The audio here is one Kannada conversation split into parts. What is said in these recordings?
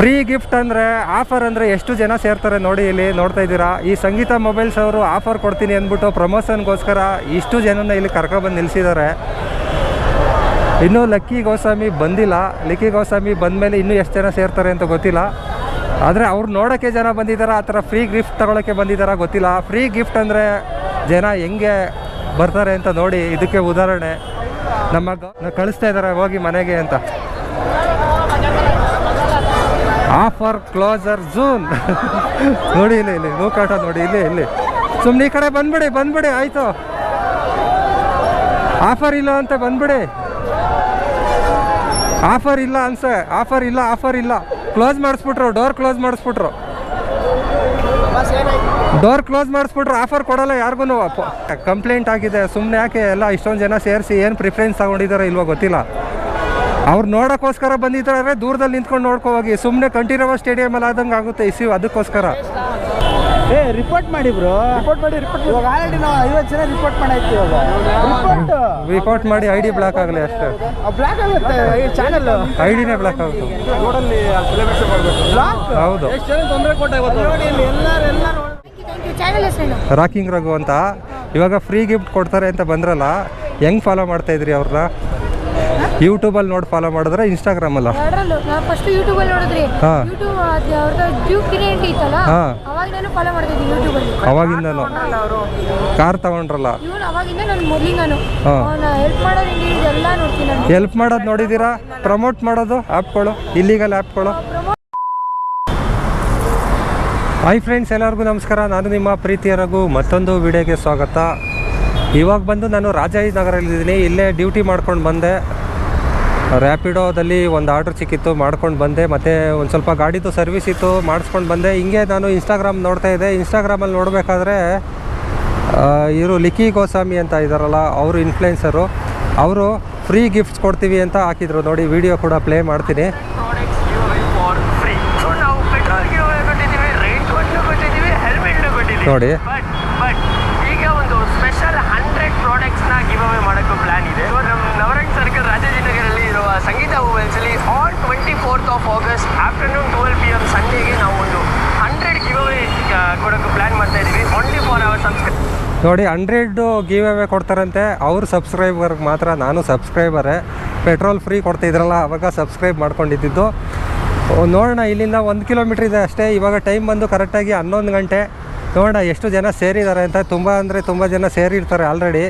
ಫ್ರೀ ಗಿಫ್ಟ್ ಅಂದರೆ ಆಫರ್ ಅಂದರೆ ಎಷ್ಟು ಜನ ಸೇರ್ತಾರೆ ನೋಡಿ ಇಲ್ಲಿ ನೋಡ್ತಾ ಇದ್ದೀರಾ. ಈ ಸಂಗೀತ ಮೊಬೈಲ್ಸ್ ಅವರು ಆಫರ್ ಕೊಡ್ತೀನಿ ಅಂದ್ಬಿಟ್ಟು ಪ್ರಮೋಷನ್ಗೋಸ್ಕರ ಇಷ್ಟು ಜನನ ಇಲ್ಲಿ ಕರ್ಕೊಬಂದು ನಿಲ್ಲಿಸಿದ್ದಾರೆ ಇನ್ನೂ ಲಕ್ಕಿ ಗೋಸ್ವಾಮಿ ಬಂದಿಲ್ಲ. ಲಕ್ಕಿ ಗೋಸ್ವಾಮಿ ಬಂದಮೇಲೆ ಇನ್ನೂ ಎಷ್ಟು ಜನ ಸೇರ್ತಾರೆ ಅಂತ ಗೊತ್ತಿಲ್ಲ. ಆದರೆ ಅವ್ರು ನೋಡೋಕ್ಕೆ ಜನ ಬಂದಿದ್ದಾರೆ, ಆ ಥರ ಫ್ರೀ ಗಿಫ್ಟ್ ತಗೊಳ್ಳೋಕ್ಕೆ ಬಂದಿದ್ದಾರಾ ಗೊತ್ತಿಲ್ಲ. ಫ್ರೀ ಗಿಫ್ಟ್ ಅಂದರೆ ಜನ ಹೆಂಗೆ ಬರ್ತಾರೆ ಅಂತ ನೋಡಿ ಇದಕ್ಕೆ ಉದಾಹರಣೆ. ನಮ್ಮ ಕಳಿಸ್ತಾ ಇದ್ದಾರೆ, ಹೋಗಿ ಮನೆಗೆ ಅಂತ. ಆಫರ್ ಕ್ಲೋಸರ್ ಝೂನ್ ನೋಡಿ ಇಲ್ಲಿ ಇಲ್ಲಿ ನೂಕಾಟ ನೋಡಿ, ಇಲ್ಲಿ ಇಲ್ಲಿ. ಸುಮ್ಮನೆ ಈ ಕಡೆ ಬಂದ್ಬಿಡಿ ಬಂದ್ಬಿಡಿ, ಆಯಿತು. ಆಫರ್ ಇಲ್ಲ ಅಂತ ಬಂದ್ಬಿಡಿ. ಆಫರ್ ಇಲ್ಲ ಅನ್ಸೆ. ಆಫರ್ ಇಲ್ಲ ಆಫರ್ ಇಲ್ಲ. ಕ್ಲೋಸ್ ಮಾಡಿಸ್ಬಿಟ್ರು ಡೋರ್ ಕ್ಲೋಸ್ ಮಾಡಿಸ್ಬಿಟ್ರು. ಡೋರ್ ಕ್ಲೋಸ್ ಮಾಡಿಸ್ಬಿಟ್ರು ಆಫರ್ ಕೊಡಲ್ಲ ಯಾರಿಗೂ ಕಂಪ್ಲೇಂಟ್ ಆಗಿದೆ ಸುಮ್ಮನೆ ಯಾಕೆ ಎಲ್ಲ ಇಷ್ಟೊಂದು ಜನ ಸೇರಿಸಿ ಏನು ಪ್ರಿಫರೆನ್ಸ್ ತಗೊಂಡಿದ್ದಾರೆ ಇಲ್ವೋ ಗೊತ್ತಿಲ್ಲ. ಅವ್ರು ನೋಡೋಕ್ಕೋಸ್ಕರ ಬಂದಿದ್ದಾರೆ ದೂರದಲ್ಲಿ ನಿಂತ್ಕೊಂಡು ನೋಡ್ಕೋ ಹೋಗಿ. ಸುಮ್ಮನೆ ಕಂಠೀರವ ಸ್ಟೇಡಿಯಮಲ್ಲಿ ಆದಂಗೆ ಆಗುತ್ತೆ ಇಸಿ ಅದಕ್ಕೋಸ್ಕರ. ಏ ರಿಪೋರ್ಟ್ ಮಾಡಿ ಬ್ರೋ. ರಿಪೋರ್ಟ್ ಮಾಡಿ ರಿಪೋರ್ಟ್ ಇವಾಗ ಆಲ್ರೆಡಿ ನಾವು ಐವತ್ತು ಜನ ರಿಪೋರ್ಟ್ ಮಾಡಾಯ್ತು ಇವಾಗ. ರಿಪೋರ್ಟ್ ರಿಪೋರ್ಟ್ ಮಾಡಿ ಐ ಡಿ ಬ್ಲಾಕ್ ಆಗಲಿ ಅಷ್ಟೇ. ಬ್ಲಾಕ್ ಆಗುತ್ತೆ. ಈ ಚಾನಲ್ ಐ ಡಿನೇ ಬ್ಲಾಕ್ ಆಗುತ್ತೆ. ರೋಡಲ್ಲಿ ಸೆಲೆಬ್ರೇಷನ್ ಮಾಡಬೇಕು. ಬ್ಲಾಕ್ ಹೌದು. ಎಷ್ಟು ಜನ ತೊಂದರೆ ಕೊಟ್ಟ ಇವತ್ತು? ನೋಡಿ ಇಲ್ಲಿ ಎಲ್ಲರೂ ಎಲ್ಲರೂ. ಥ್ಯಾಂಕ್ ಯು ಚಾನಲ್ ಹೆಸರೇನು ರಾಕಿಂಗ್ ರಘು ಅಂತ. ಇವಾಗ ಫ್ರೀ ಗಿಫ್ಟ್ ಕೊಡ್ತಾರೆ ಅಂತ ಬಂದ್ರಲ್ಲ ಹೆಂಗ್ ಫಾಲೋ ಮಾಡ್ತಾ ಇದ್ರಿ ಅವ್ರನ್ನ? ಯೂಟ್ಯೂಬಲ್ಲಿ ನೋಡಿ ಫಾಲೋ ಮಾಡಿದ್ರೆ ಇನ್ಸ್ಟಾಗ್ರಾಮಲ್ಲ ಅಲ್ಲ? ನಾನು ಫಸ್ಟ್ ಯೂಟ್ಯೂಬಲ್ಲಿ ನೋಡಿದ್ರಿ ಹಾ. ಯೂಟ್ಯೂಬ್ ಅವ್ರದ್ದು ಡ್ಯೂಕ್ ಕಿರಿಯಂಟಿ ಇತ್ತಲ್ಲ ಹಾ. ಅವಾಗ ನಾನು ಫಾಲೋ ಮಾಡ್ತಿದ್ದೆ ಯೂಟ್ಯೂಬಲ್ಲಿ ಅವಾಗಿಂದನು. ಕಾರ್ ತಗೊಂಡ್ರಲ್ಲ ಇವನು ಅವಾಗಿಂದ ನಾನು ಮೊದಲಿಂಗಾನು ಹಾ. ಅವನ ಹೆಲ್ಪ್ ಮಾಡೋದು ನೋಡಿದೀರಾ ನೋಡ್ತೀನಿ ನಾನು. ಹೆಲ್ಪ್ ಮಾಡೋದು ನೋಡಿದ್ದೀರಾ ಪ್ರಮೋಟ್ ಮಾಡೋದು ಆ್ಯಪ್ಗಳು ಇಲ್ಲಿಗಲ್ ಆ್ಯಪ್ಗಳು ಹಾಯ್ ಫ್ರೆಂಡ್ಸ್ ಎಲ್ಲರಿಗೂ ನಮಸ್ಕಾರ. ನಾನು ನಿಮ್ಮ ಪ್ರೀತಿಯ ರಘು. ಮತ್ತೊಂದು ವಿಡಿಯೋಗೆ ಸ್ವಾಗತ. ಇವಾಗ ಬಂದು ನಾನು ರಾಜಾಜಿನಗರಲ್ಲಿದ್ದೀನಿ ಇಲ್ಲೇ ಡ್ಯೂಟಿ ಮಾಡ್ಕೊಂಡು ಬಂದೆ. ರ್ಯಾಪಿಡೋದಲ್ಲಿ ಒಂದು ಆರ್ಡ್ರ್ ಸಿಕ್ಕಿತ್ತು ಮಾಡ್ಕೊಂಡು ಬಂದೆ. ಮತ್ತು ಒಂದು ಸ್ವಲ್ಪ ಗಾಡಿದು ಸರ್ವಿಸ್ ಇತ್ತು ಮಾಡಿಸ್ಕೊಂಡು ಬಂದೆ. ಹಿಂಗೆ ನಾನು ಇನ್ಸ್ಟಾಗ್ರಾಮ್ ನೋಡ್ತಾ ಇದ್ದೆ. ಇನ್ಸ್ಟಾಗ್ರಾಮಲ್ಲಿ ನೋಡಬೇಕಾದ್ರೆ ಇವರು ಲಿಖಿ ಗೋಸ್ವಾಮಿ ಅಂತ ಇದ್ದಾರಲ್ಲ ಅವರು ಇನ್ಫ್ಲುಯೆನ್ಸರು ಅವರು ಫ್ರೀ ಗಿಫ್ಟ್ಸ್ ಕೊಡ್ತೀವಿ ಅಂತ ಹಾಕಿದರು. ನೋಡಿ ವಿಡಿಯೋ ಕೂಡ ಪ್ಲೇ ಮಾಡ್ತೀನಿ. Products give for free so ನಾವು ಪೆಟ್ರೋಲ್ ಗಿವ್ ಕೊಟ್ಟಿದ್ದೀವಿ ರೈಟ್ ಒನ್ನು ಕೊಟ್ಟಿದ್ದೀವಿ ಹೆಲ್ಮೆಟ್ನು ಕೊಟ್ಟಿದ್ದೀವಿ ನೋಡಿ. ಬಟ್ ಬಟ್ ಈಗ ಒಂದು ಸ್ಪೆಷಲ್ ಹಂಡ್ರೆಡ್ ಪ್ರಾಡಕ್ಟ್ಸ್ನ ಗಿವ್ ಅವೇ ಮಾಡೋಕ್ಕೂ ಪ್ಲಾನ್ ಇದೆ ಇವಾಗ ನಮ್ಮ ನವರಂಗ್ ಸರ್ಕಲ್ ರಾಜಾಜಿನಗರಲ್ಲಿ ಇರುವ Sangeetha ಮೊಬೈಲ್ಸಲ್ಲಿ on of August afternoon twelve P M ಸಂಡೇಗೆ ನಾವು ಒಂದು ಹಂಡ್ರೆಡ್ ಗಿವ್ ಅವೇ ಕೊಡೋಕ್ಕೆ ಪ್ಲಾನ್ ಮಾಡ್ತಾ ಇದ್ದೀವಿ. ಓನ್ಲಿ ಫಾರ್ ಅವರ್ ಸಬ್ಸ್ಕ್ರೈಬ್ ನೋಡಿ ಹಂಡ್ರೆಡ್ ಗಿವ್ ಅವೇ ಕೊಡ್ತಾರಂತೆ. ಅವ್ರ ಸಬ್ಸ್ಕ್ರೈಬರ್ಗೆ ಮಾತ್ರ, ನಾನು ಸಬ್ಸ್ಕ್ರೈಬರೇ ಪೆಟ್ರೋಲ್ ಫ್ರೀ ಕೊಡ್ತಿದ್ರಲ್ಲ ಅವಾಗ ಸಬ್ಸ್ಕ್ರೈಬ್ ಮಾಡ್ಕೊಂಡಿದ್ದು. ನೋಡೋಣ, ಇಲ್ಲಿಂದ ಒಂದು ಕಿಲೋಮೀಟ್ರ್ ಇದೆ ಅಷ್ಟೇ. ಇವಾಗ ಟೈಮ್ ಬಂದು ಕರೆಕ್ಟಾಗಿ ಹನ್ನೊಂದು ಗಂಟೆ. ನೋಡೋಣ, ಎಷ್ಟು ಜನ ಸೇರಿದ್ದಾರೆ ಅಂತ. ತುಂಬ ಅಂದರೆ ತುಂಬ ಜನ ಸೇರಿರ್ತಾರೆ ಆಲ್ರೆಡಿ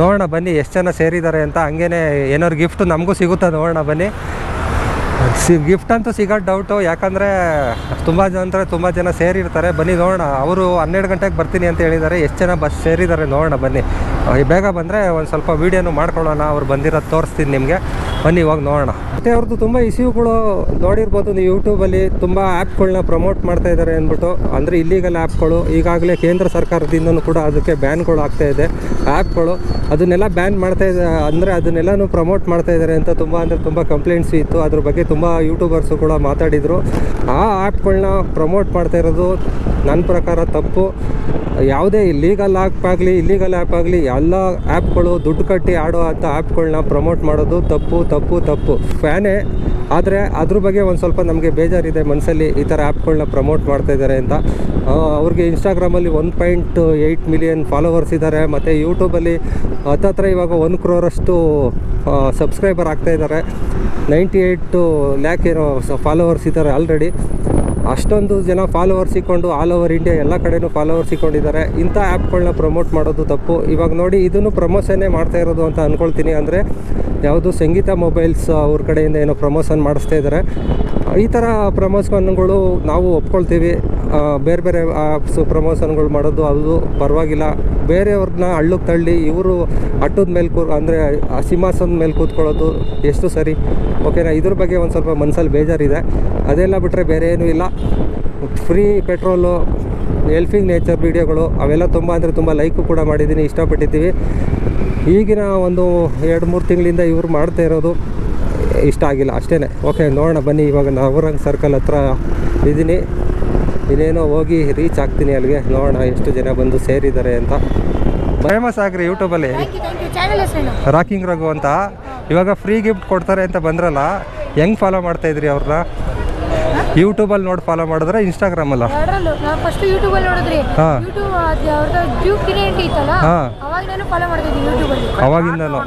ನೋಡೋಣ, ಬನ್ನಿ, ಎಷ್ಟು ಜನ ಸೇರಿದ್ದಾರೆ ಅಂತ. ಹಂಗೇ ಏನಾದ್ರು ಗಿಫ್ಟ್ ನಮಗೂ ಸಿಗುತ್ತಾ? ನೋಡೋಣ, ಬನ್ನಿ. ಸಿ ಗಿಫ್ಟ್ ಅಂತೂ ಸಿಗೋದು ಡೌಟು, ಯಾಕಂದರೆ ತುಂಬ ಜನ ಅಂದರೆ ತುಂಬ ಜನ ಸೇರಿರ್ತಾರೆ. ಬನ್ನಿ ನೋಡೋಣ. ಅವರು ಹನ್ನೆರಡು ಗಂಟೆಗೆ ಬರ್ತೀನಿ ಅಂತ ಹೇಳಿದ್ದಾರೆ. ಎಷ್ಟು ಜನ ಬಸ್ ಸೇರಿದ್ದಾರೆ ನೋಡೋಣ ಬನ್ನಿ. ಬೇಗ ಬಂದರೆ ಒಂದು ಸ್ವಲ್ಪ ವೀಡಿಯೋನು ಮಾಡ್ಕೊಳ್ಳೋಣ. ಅವ್ರು ಬಂದಿರೋದು ತೋರಿಸ್ತೀನಿ ನಿಮಗೆ. ಬನ್ನಿ ಇವಾಗ ನೋಡೋಣ. ಮತ್ತು ಅವ್ರದ್ದು ತುಂಬ ಇಶ್ಯೂಗಳು ನೋಡಿರ್ಬೋದು. ನೀವು ಯೂಟ್ಯೂಬಲ್ಲಿ ತುಂಬ ಆ್ಯಪ್ಗಳನ್ನ ಪ್ರಮೋಟ್ ಮಾಡ್ತಾ ಇದ್ದಾರೆ ಅಂದ್ಬಿಟ್ಟು, ಅಂದರೆ ಇಲ್ಲಿಗಲ್ ಆ್ಯಪ್ಗಳು ಈಗಾಗಲೇ ಕೇಂದ್ರ ಸರ್ಕಾರದಿಂದನೂ ಕೂಡ ಅದಕ್ಕೆ ಬ್ಯಾನ್ಗಳು ಆಗ್ತಾ ಇದೆ. ಆ್ಯಪ್ಗಳು ಅದನ್ನೆಲ್ಲ ಬ್ಯಾನ್ ಮಾಡ್ತಾ ಇದೆ, ಅಂದರೆ ಅದನ್ನೆಲ್ಲನೂ ಪ್ರಮೋಟ್ ಮಾಡ್ತಾ ಇದ್ದಾರೆ ಅಂತ ತುಂಬ, ಅಂದರೆ ತುಂಬ ಕಂಪ್ಲೇಂಟ್ಸ್ ಇತ್ತು. ಅದ್ರ ಬಗ್ಗೆ ತುಂಬ ಯೂಟ್ಯೂಬರ್ಸು ಕೂಡ ಮಾತಾಡಿದರು. ಆ ಆ್ಯಪ್ಗಳನ್ನ ಪ್ರಮೋಟ್ ಮಾಡ್ತಾ ಇರೋದು ನನ್ನ ಪ್ರಕಾರ ತಪ್ಪು. ಯಾವುದೇ ಲೀಗಲ್ ಆ್ಯಪ್ ಆಗಲಿ ಇಲ್ಲೀಗಲ್ ಆ್ಯಪ್ ಆಗಲಿ, ಎಲ್ಲ ಆ್ಯಪ್ಗಳು ದುಡ್ಡು ಕಟ್ಟಿ ಆಡೋ ಅಂಥ ಆ್ಯಪ್ಗಳನ್ನ ಪ್ರಮೋಟ್ ಮಾಡೋದು ತಪ್ಪು ತಪ್ಪು ತಪ್ಪು. ಫ್ಯಾನೇ, ಆದರೆ ಅದ್ರ ಬಗ್ಗೆ ಒಂದು ಸ್ವಲ್ಪ ನಮಗೆ ಬೇಜಾರಿದೆ ಮನಸ್ಸಲ್ಲಿ ಈ ಥರ ಆ್ಯಪ್ಗಳನ್ನ ಪ್ರಮೋಟ್ ಮಾಡ್ತಾ ಇದ್ದಾರೆ ಅಂತ. ಅವ್ರಿಗೆ ಇನ್ಸ್ಟಾಗ್ರಾಮಲ್ಲಿ one point eight million followers ಇದ್ದಾರೆ ಮತ್ತು ಯೂಟ್ಯೂಬಲ್ಲಿ ಹತ್ತತ್ರ ಇವಾಗ ಒಂದು ಕ್ರೋರಷ್ಟು ಸಬ್ಸ್ಕ್ರೈಬರ್ ಆಗ್ತಾ ಇದ್ದಾರೆ ನೈಂಟಿ ಏಯ್ಟು ಲ್ಯಾಕ್ ಏನೋ ಫಾಲೋವರ್ಸ್ ಇದ್ದಾರೆ ಆಲ್ರೆಡಿ ಅಷ್ಟೊಂದು ಜನ ಫಾಲೋವರ್ಸ್ ಇಕ್ಕೊಂಡು ಆಲ್ ಓವರ್ ಇಂಡಿಯಾ ಎಲ್ಲ ಕಡೆನೂ ಫಾಲೋವರ್ಸ್ ಇಕ್ಕೊಂಡಿದ್ದಾರೆ. ಇಂಥ ಆ್ಯಪ್ಗಳನ್ನ ಪ್ರಮೋಟ್ ಮಾಡೋದು ತಪ್ಪು. ಇವಾಗ ನೋಡಿ, ಇದನ್ನು ಪ್ರಮೋಷನ್ನೇ ಮಾಡ್ತಾ ಇರೋದು ಅಂತ ಅಂದ್ಕೊಳ್ತೀನಿ ಅಂದರೆ ಯಾವುದು ಸಂಗೀತ ಮೊಬೈಲ್ಸ್ ಅವ್ರ ಕಡೆಯಿಂದ ಏನೋ ಪ್ರಮೋಷನ್ ಮಾಡಿಸ್ತಾ ಇದ್ದಾರೆ. ಈ ಥರ ಪ್ರಮೋಷನ್ಗಳು ನಾವು ಒಪ್ಕೊಳ್ತೀವಿ. ಬೇರೆ ಬೇರೆ ಆ್ಯಪ್ಸು ಪ್ರಮೋಷನ್ಗಳು ಮಾಡೋದು ಅದು ಪರವಾಗಿಲ್ಲ. ಬೇರೆಯವ್ರನ್ನ ಹಳ್ಳಕ್ಕೆ ತಳ್ಳಿ, ಇವರು ಅಟ್ಟದ ಮೇಲೆ ಕೂ, ಅಂದರೆ ಸಿಂಹಾಸನದ ಮೇಲೆ ಕೂತ್ಕೊಳ್ಳೋದು ಎಷ್ಟು ಸರಿ? ಓಕೆನಾ ಇದ್ರ ಬಗ್ಗೆ ಒಂದು ಸ್ವಲ್ಪ ಮನಸ್ಸಲ್ಲಿ ಬೇಜಾರಿದೆ. ಅದೆಲ್ಲ ಬಿಟ್ಟರೆ ಬೇರೆ ಏನೂ ಇಲ್ಲ. ಫ್ರೀ ಪೆಟ್ರೋಲು ಹೆಲ್ಪಿಂಗ್ ನೇಚರ್ ವೀಡಿಯೋಗಳು ಅವೆಲ್ಲ ತುಂಬ ಅಂದರೆ ತುಂಬ ಲೈಕು ಕೂಡ ಮಾಡಿದ್ದೀನಿ, ಇಷ್ಟಪಟ್ಟಿದ್ದೀವಿ. ಈಗಿನ ಒಂದು ಎರಡು ಮೂರು ತಿಂಗಳಿಂದ ಇವರು ಮಾಡ್ತಾ ಇರೋದು ಇಷ್ಟ ಆಗಿಲ್ಲ ಅಷ್ಟೇ ಓಕೆ ನೋಡೋಣ, ಬನ್ನಿ, ಇವಾಗ ನವರಂಗ್ ಸರ್ಕಲ್ ಹತ್ರ ಇದ್ದೀನಿ. ಇನ್ನೇನೋ ಹೋಗಿ ರೀಚ್ ಆಗ್ತೀನಿ ಅಲ್ಲಿಗೆ. ನೋಡೋಣ ಎಷ್ಟು ಜನ ಬಂದು ಸೇರಿದ್ದಾರೆ ಅಂತ. ಫೇಮಸ್ ಆಗ್ರಿ ಯೂಟ್ಯೂಬಲ್ಲಿ ರಾಕಿಂಗ್ ರಘು ಅಂತ. ಇವಾಗ ಫ್ರೀ ಗಿಫ್ಟ್ ಕೊಡ್ತಾರೆ ಅಂತ ಬಂದ್ರಲ್ಲ ಹೆಂಗೆ ಫಾಲೋ ಮಾಡ್ತಾ ಇದ್ರಿ ಅವ್ರನ್ನ? ಯೂಟ್ಯೂಬಲ್ಲಿ ನೋಡಿ ಫಾಲೋ ಮಾಡಿದ್ರೆ ಇನ್ಸ್ಟಾಗ್ರಾಮಲ್ಲ ಅಲ್ಲ? ನಾವು ಫಸ್ಟ್ ಯೂಟ್ಯೂಬಲ್ಲಿ ನೋಡಿದ್ರಿ. ಹಾ. ಯೂಟ್ಯೂಬ್ ಅದು ಅವ್ರದ್ದು ಡ್ಯೂಕ್ ಟಿನೆಂಟ್ ಇತ್ತಲ್ಲ? ಹಾ. ಅವಾಗ ನಾನು ಫಾಲೋ ಮಾಡ್ತಿದ್ದೀನಿ ಯೂಟ್ಯೂಬಲ್ಲಿ ಅವಾಗಿಂದನು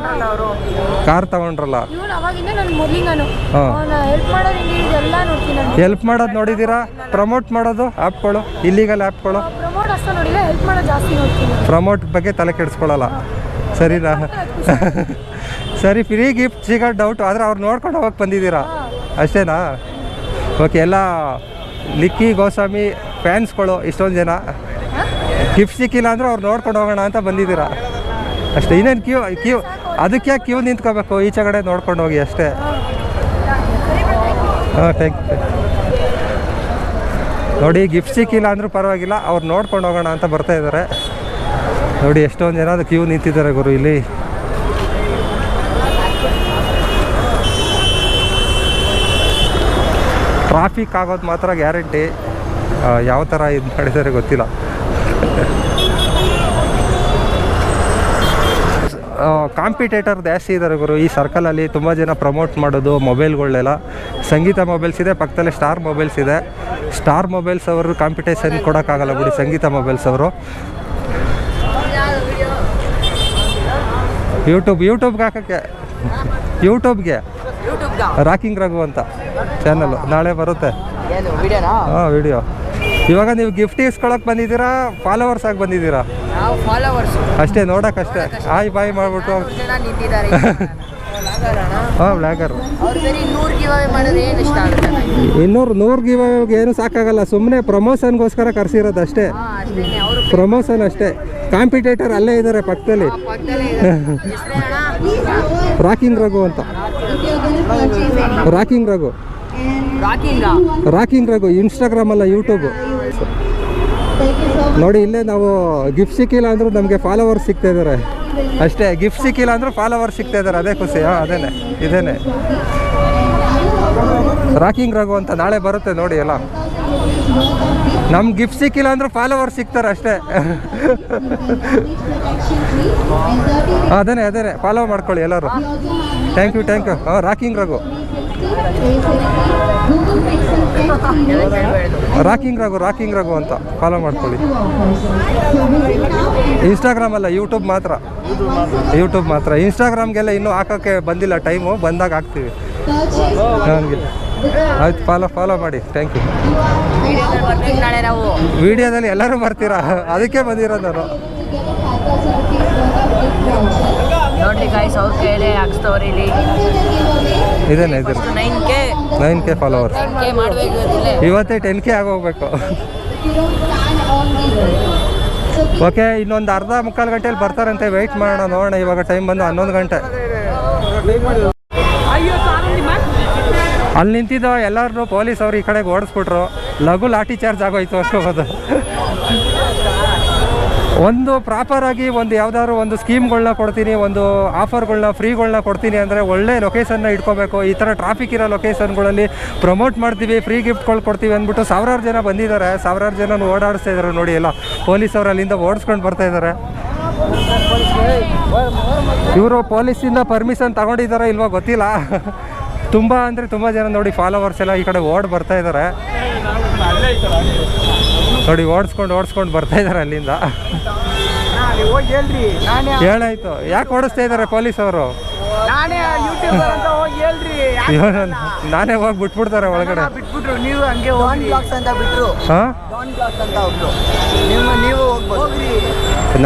ಕಾರ್ ತಗೊಂಡ್ರಲ್ಲ ಇವನು ಅವಾಗಿಂದ ನಾನು ಮೊದಲಿಂಗನು ಹಾ. ಅವನ ಹೆಲ್ಪ್ ಮಾಡೋದು ಹಿಂಗೆ ಇದೆಲ್ಲ ನೋಡ್ತೀನಿ ನಾನು. ಹೆಲ್ಪ್ ಮಾಡೋದು ನೋಡಿದ್ದೀರಾ ಪ್ರಮೋಟ್ ಮಾಡೋದು ಆ್ಯಪ್ಗಳು ಇಲ್ಲಿಗಲ್ ಆ್ಯಪ್ಗಳು ಪ್ರಮೋಟ್ ಅಷ್ಟೇ ನೋಡಿಲ್ಲ ಹೆಲ್ಪ್ ಮಾಡೋದು ಜಾಸ್ತಿ ನೋಡ್ತೀನಿ ಪ್ರಮೋಟ್ ಬಗ್ಗೆ ತಲೆ ಕೆಡಿಸ್ಕೊಳ್ಳಲ್ಲ. ಸರಿನಾ ಸರಿ ಫ್ರೀ ಗಿಫ್ಟ್ ಸಿಗೋ ಡೌಟ್ ಆದರೆ ಅವ್ರು ನೋಡ್ಕೊಂಡು ಹೋಗಕ್ಕೆ ಬಂದಿದ್ದೀರಾ? ಅಷ್ಟೇನಾ? ಓಕೆ ಎಲ್ಲ ಲಿಕ್ಕಿ ಗೋಸ್ವಾಮಿ ಫ್ಯಾನ್ಸ್ಗಳು ಇಷ್ಟೊಂದು ಜನ. ಗಿಫ್ಟ್ ಸಿಕ್ಕಿಲ್ಲ ಅಂದ್ರೆ ಅವ್ರು ನೋಡ್ಕೊಂಡು ಹೋಗೋಣ ಅಂತ ಬಂದಿದ್ದೀರಾ? ಅಷ್ಟೇ, ಇನ್ನೇನು ಕ್ಯೂ ಕ್ಯೂ ಅದಕ್ಕೆ ಕ್ಯೂ ನಿಂತ್ಕೋಬೇಕು? ಈಚೆ ಕಡೆ ನೋಡ್ಕೊಂಡು ಹೋಗಿ ಅಷ್ಟೇ. ಹಾಂ ಥ್ಯಾಂಕ್ ಯು ನೋಡಿ ಗಿಫ್ಟ್ ಸಿಕ್ಕಿಲ್ಲ ಅಂದರೂ ಪರವಾಗಿಲ್ಲ, ಅವ್ರು ನೋಡ್ಕೊಂಡು ಹೋಗೋಣ ಅಂತ ಬರ್ತಾ ಇದ್ದಾರೆ. ನೋಡಿ, ಎಷ್ಟೊಂದು ಜನ ಅದು ಕ್ಯೂ ನಿಂತಿದ್ದಾರೆ ಗುರು ಇಲ್ಲಿ. ಟ್ರಾಫಿಕ್ ಆಗೋದು ಮಾತ್ರ ಗ್ಯಾರಂಟಿ. ಯಾವ ಥರ ಇದು ಮಾಡಿದ್ದಾರೆ ಗೊತ್ತಿಲ್ಲ. ಕಾಂಪಿಟೇಟರ್ ಜಾಸ್ತಿ ಇದ್ದಾರೆ ಗುರು. ಈ ಸರ್ಕಲಲ್ಲಿ ತುಂಬ ಜನ ಪ್ರಮೋಟ್ ಮಾಡೋದು ಮೊಬೈಲ್ಗಳನ್ನೆಲ್ಲ ಸಂಗೀತ ಮೊಬೈಲ್ಸ್ ಇದೆ, ಪಕ್ಕದಲ್ಲಿ ಸ್ಟಾರ್ ಮೊಬೈಲ್ಸ್ ಇದೆ. ಸ್ಟಾರ್ ಮೊಬೈಲ್ಸ್ ಅವರು ಕಾಂಪಿಟೇಷನ್ ಕೊಡೋಕ್ಕಾಗಲ್ಲ ಬಿಡಿ, ಸಂಗೀತ ಮೊಬೈಲ್ಸ್ ಅವರು. ಯೂಟ್ಯೂಬ್ ಯೂಟ್ಯೂಬ್ಗೆ ಹಾಕೋಕ್ಕೆ. ಯೂಟ್ಯೂಬ್ಗೆ ರಾಕಿಂಗ್ ರಘು ಅಂತ ಚಾನಲ್ ನಾಳೆ ಬರುತ್ತೆ. ಹಾಂ ವಿಡಿಯೋ. ಇವಾಗ ನೀವು ಗಿಫ್ಟ್ ಇಸ್ಕೊಳಕ್ಕೆ ಬಂದಿದ್ದೀರಾ ಫಾಲೋವರ್ಸ್ ಆಗಿ ಬಂದಿದ್ದೀರಾ? ಅಷ್ಟೇ ನೋಡಕ್ ಅಷ್ಟೇ. ಆಯ್ ಹಾಯ್ ಬಾಯ್ ಮಾಡ್ಬಿಟ್ಟು. ಹಾಂ ನನಗೆ ಇನ್ನೂರು ನೂರು ಇವಾಗ ಏನು ಸಾಕಾಗಲ್ಲ. ಸುಮ್ಮನೆ ಪ್ರಮೋಷನ್ಗೋಸ್ಕರ ಕರ್ಸಿರೋದು ಅಷ್ಟೇ. ಪ್ರಮೋಷನ್ ಅಷ್ಟೇ. ಕಾಂಪಿಟೇಟರ್ ಅಲ್ಲೇ ಇದ್ದಾರೆ ಪಕ್ಕದಲ್ಲಿ? ರಾಕಿಂಗ್ ರಘು ಅಂತ. ರಾಕಿಂಗ್ ರಘು. ರಾಕಿಂಗಾ ರಾಕಿಂಗ್ ರಘು ಇನ್ಸ್ಟಾಗ್ರಾಮ್ ಅಲ್ಲ ಯೂಟ್ಯೂಬ್ ನೋಡಿ ಇಲ್ಲೇ ನಾವು ಗಿಫ್ಟ್ ಸಿಕ್ಕಿಲ್ಲ ಅಂದರೂ ನಮಗೆ ಫಾಲೋವರ್ಸ್ ಸಿಗ್ತಾ ಇದ್ದಾರೆ ಅಷ್ಟೇ ಗಿಫ್ಟ್ ಸಿಕ್ಕಿಲ್ಲ ಅಂದರೂ ಫಾಲೋವರ್ಸ್ ಸಿಗ್ತಾ ಇದ್ದಾರೆ ಅದೇ ಖುಷಿ ಹಾಂ ಅದೇನೆ ಇದೇನೆ. ರಾಕಿಂಗ್ ರಘು ಅಂತ ನಾಳೆ ಬರುತ್ತೆ ನೋಡಿ ಎಲ್ಲ. ನಮ್ ಗಿಫ್ಟ್ ಸಿಕ್ಕಿಲ್ಲ ಅಂದ್ರೆ ಫಾಲೋವರ್ ಸಿಗ್ತಾರೆ ಅಷ್ಟೇ. ಅದೇನೆ ಅದೇನೆ ಫಾಲೋ ಮಾಡ್ಕೊಳ್ಳಿ ಎಲ್ಲರೂ. ಥ್ಯಾಂಕ್ ಯು ಥ್ಯಾಂಕ್ ಯು ಹಾಂ rocking Raghu rocking Raghu rocking Raghu ಅಂತ ಫಾಲೋ ಮಾಡ್ಕೊಳ್ಳಿ. ಇನ್ಸ್ಟಾಗ್ರಾಮ್ ಅಲ್ಲ ಯೂಟ್ಯೂಬ್ ಮಾತ್ರ. ಯೂಟ್ಯೂಬ್ ಮಾತ್ರ. ಇನ್ಸ್ಟಾಗ್ರಾಮ್ಗೆಲ್ಲ ಇನ್ನೂ ಹಾಕೋಕ್ಕೆ ಬಂದಿಲ್ಲ ಟೈಮು ಬಂದಾಗ ಹಾಕ್ತೀವಿ. ಆಯ್ತು ಫಾಲೋ ಫಾಲೋ ಮಾಡಿ. ಥ್ಯಾಂಕ್ ಯು ವಿಡಿಯೋದಲ್ಲಿ ಎಲ್ಲರೂ ಬರ್ತೀರಾ? ಅದಕ್ಕೆ ಬಂದಿರೋದು ನೋಡ್ರಿ ಗಾಯ್ಸ್ ಅವ್ರ ಕೈಲೇ ಹಾಕ್ಸ್ತವ್ರಿ ಇಲ್ಲಿ. ಇದೇನೆ ಇದು nine K nine K followers nine K ಮಾಡಬೇಕು ಇವತ್ತೇ ಟೆನ್ ಕೆ ಆಗೋಗ್ಬೇಕು. ಓಕೆ ಇನ್ನೊಂದು ಅರ್ಧ ಮುಕ್ಕಾಲು ಗಂಟೆಯಲ್ಲಿ ಬರ್ತಾರಂತೆ. ವೆಯ್ಟ್ ಮಾಡೋಣ ನೋಡೋಣ. ಇವಾಗ ಟೈಮ್ ಬಂದು ಹನ್ನೊಂದು ಗಂಟೆ. ಅಲ್ಲಿ ನಿಂತಿದ್ದೋ ಎಲ್ಲರನ್ನೂ ಪೊಲೀಸ್ ಅವ್ರು ಈ ಕಡೆಗೆ ಓಡಿಸ್ಬಿಟ್ರು. ಲಘು ಲಾಠಿ ಚಾರ್ಜ್ ಆಗೋಯ್ತು ಅನ್ಕೋಬೋದು ಒಂದು ಪ್ರಾಪರಾಗಿ ಒಂದು ಯಾವ್ದಾದ್ರು ಒಂದು ಸ್ಕೀಮ್ಗಳನ್ನ ಕೊಡ್ತೀನಿ, ಒಂದು ಆಫರ್ಗಳನ್ನ ಫ್ರೀಗಳನ್ನ ಕೊಡ್ತೀನಿ ಅಂದರೆ ಒಳ್ಳೆ ಲೊಕೇಶನ್ನ ಇಟ್ಕೋಬೇಕು. ಈ ಥರ ಟ್ರಾಫಿಕ್ ಇರೋ ಲೊಕೇಶನ್ಗಳಲ್ಲಿ ಪ್ರಮೋಟ್ ಮಾಡ್ತೀವಿ ಫ್ರೀ ಗಿಫ್ಟ್ಗಳು ಕೊಡ್ತೀವಿ ಅಂದ್ಬಿಟ್ಟು ಸಾವಿರಾರು ಜನ ಬಂದಿದ್ದಾರೆ. ಸಾವಿರಾರು ಜನ ಓಡಾಡಿಸ್ತಾ ಇದ್ದಾರೆ ನೋಡಿ ಎಲ್ಲ. ಪೊಲೀಸವ್ರು ಅಲ್ಲಿಂದ ಓಡಿಸ್ಕೊಂಡು ಬರ್ತಾ ಇದ್ದಾರೆ ಇವರು ಪೊಲೀಸಿಂದ ಪರ್ಮಿಷನ್ ತಗೊಂಡಿದ್ದಾರೋ ಇಲ್ವೋ ಗೊತ್ತಿಲ್ಲ. ತುಂಬ ಅಂದರೆ ತುಂಬ ಜನ ನೋಡಿ ಫಾಲೋವರ್ಸ್ ಎಲ್ಲ ಈ ಕಡೆ ಓಡ್ ಬರ್ತಾ ಇದ್ದಾರೆ ನೋಡಿ, ಓಡಿಸ್ಕೊಂಡು ಓಡಿಸ್ಕೊಂಡು ಬರ್ತಾ ಇದಾರೆ ಅಲ್ಲಿಂದ. ಹೇಳಾಯ್ತು ಯಾಕೆ ಓಡಿಸ್ತಾ ಇದ್ದಾರೆ ಪೊಲೀಸ್ ಅವರು? ನಾನೇ ಹೋಗಿ ಬಿಟ್ಬಿಡ್ತಾರೆ ಒಳಗಡೆ.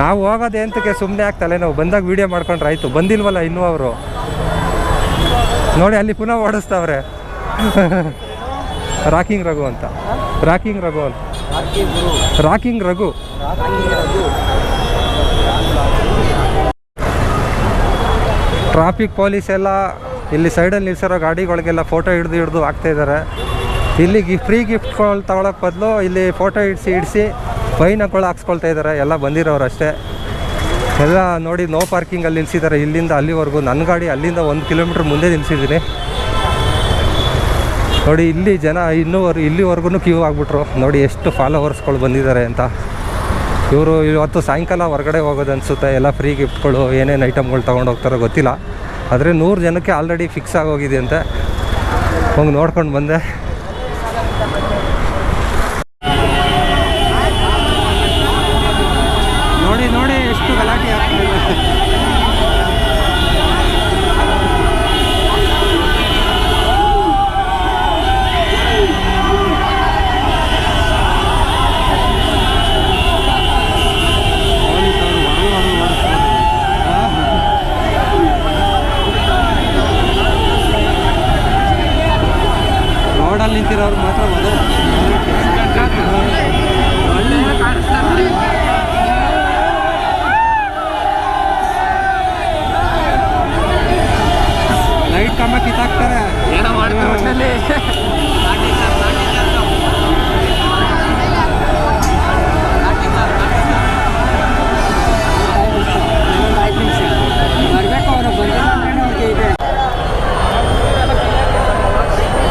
ನಾವು ಹೋಗೋದೇ ಅಂತಕ್ಕೆ ಸುಮ್ಮನೆ ಆಗ್ತಲ್ಲ ನಾವು ಬಂದಾಗ ವಿಡಿಯೋ ಮಾಡ್ಕೊಂಡ್ರೆ ಆಯ್ತು. ಬಂದಿಲ್ವಲ್ಲ ಇನ್ನೂ ಅವರು? ನೋಡಿ, ಅಲ್ಲಿ ಪುನಃ ಓಡಿಸ್ತಾವ್ರೆ. ರಾಕಿಂಗ್ ರಘು ಅಂತ. ರಾಕಿಂಗ್ ರಘು ಅಂತ. ರಾಕಿಂಗ್ ರಘು. ಟ್ರಾಫಿಕ್ ಪೊಲೀಸ್ ಎಲ್ಲ ಇಲ್ಲಿ ಸೈಡಲ್ಲಿ ನಿಲ್ಸಿರೋ ಗಾಡಿಗಳಿಗೆಲ್ಲ ಫೋಟೋ ಹಿಡಿದು ಹಿಡಿದು ಹಾಕ್ತಾ ಇದ್ದಾರೆ. ಇಲ್ಲಿ ಗಿ ಫ್ರೀ ಗಿಫ್ಟ್ಗಳು ತಗೊಳಕ್ಕೆ ಬದಲು ಇಲ್ಲಿ ಫೋಟೋ ಇಡಿಸಿ ಇಡಿಸಿ ಫೈನ್ ಹಾಕೊಂಡು ಹಾಕ್ಸ್ಕೊಳ್ತಾ ಇದ್ದಾರೆ. ಎಲ್ಲ ಬಂದಿರೋರು ಅಷ್ಟೇ. ಎಲ್ಲ ನೋಡಿ ನೋ ಪಾರ್ಕಿಂಗಲ್ಲಿ ನಿಲ್ಸಿದ್ದಾರೆ. ಇಲ್ಲಿಂದ ಅಲ್ಲಿವರೆಗೂ ನನ್ನ ಗಾಡಿ ಅಲ್ಲಿಂದ ಒಂದು ಕಿಲೋಮೀಟ್ರ್ ಮುಂದೆ ನಿಲ್ಸಿದ್ದೀನಿ. ನೋಡಿ, ಇಲ್ಲಿ ಜನ ಇನ್ನೂವರೆ ಇಲ್ಲಿವರೆಗೂ ಕ್ಯೂ ಆಗಿಬಿಟ್ರು. ನೋಡಿ, ಎಷ್ಟು ಫಾಲೋವರ್ಸ್ಗಳು ಬಂದಿದ್ದಾರೆ ಅಂತ. ಇವರು ಇವತ್ತು ಸಾಯಂಕಾಲ ಹೊರಗಡೆ ಹೋಗೋದು ಅನಿಸುತ್ತೆ. ಎಲ್ಲ ಫ್ರೀ ಗಿಫ್ಟ್ಗಳು ಏನೇನು ಐಟಮ್ಗಳು ತೊಗೊಂಡು ಹೋಗ್ತಾರೋ ಗೊತ್ತಿಲ್ಲ. ಆದರೆ ನೂರು ಜನಕ್ಕೆ ಆಲ್ರೆಡಿ ಫಿಕ್ಸ್ ಆಗೋಗಿದೆ ಅಂತೆ. ಹಂಗೆ ನೋಡ್ಕೊಂಡು ಬಂದೆ.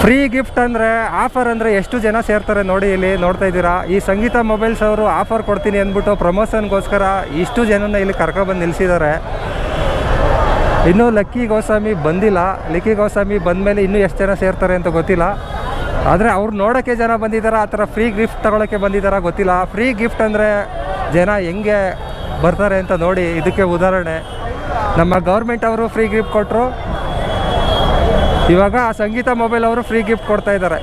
ಫ್ರೀ ಗಿಫ್ಟ್ ಅಂದರೆ ಆಫರ್ ಅಂದರೆ ಎಷ್ಟು ಜನ ಸೇರ್ತಾರೆ ನೋಡಿ ಇಲ್ಲಿ ನೋಡ್ತಾ ಇದ್ದೀರಾ. ಈ ಸಂಗೀತ ಮೊಬೈಲ್ಸ್ ಅವರು ಆಫರ್ ಕೊಡ್ತೀನಿ ಅಂದ್ಬಿಟ್ಟು ಪ್ರಮೋಷನ್ಗೋಸ್ಕರ ಇಷ್ಟು ಜನನ ಇಲ್ಲಿ ಕರ್ಕೊಬಂದು ನಿಲ್ಲಿಸಿದ್ದಾರೆ ಇನ್ನೂ ಲಕ್ಕಿ ಗೋಸ್ವಾಮಿ ಬಂದಿಲ್ಲ. ಲಕ್ಕಿ ಗೋಸ್ವಾಮಿ ಬಂದಮೇಲೆ ಇನ್ನೂ ಎಷ್ಟು ಜನ ಸೇರ್ತಾರೆ ಅಂತ ಗೊತ್ತಿಲ್ಲ. ಆದರೆ ಅವ್ರು ನೋಡೋಕ್ಕೆ ಜನ ಬಂದಿದ್ದಾರೆ ಆ ಥರ ಫ್ರೀ ಗಿಫ್ಟ್ ತಗೊಳ್ಳೋಕ್ಕೆ ಬಂದಿದ್ದಾರಾ ಗೊತ್ತಿಲ್ಲ. ಫ್ರೀ ಗಿಫ್ಟ್ ಅಂದರೆ ಜನ ಹೆಂಗೆ ಬರ್ತಾರೆ ಅಂತ ನೋಡಿ ಇದಕ್ಕೆ ಉದಾಹರಣೆ. ನಮ್ಮ ಗೌರ್ಮೆಂಟ್ ಅವರು ಫ್ರೀ ಗಿಫ್ಟ್ ಕೊಟ್ಟರು ಇವಾಗ ಆ ಸಂಗೀತ ಮೊಬೈಲ್ ಅವರು ಫ್ರೀ ಗಿಫ್ಟ್ ಕೊಡ್ತಾ ಇದ್ದಾರೆ.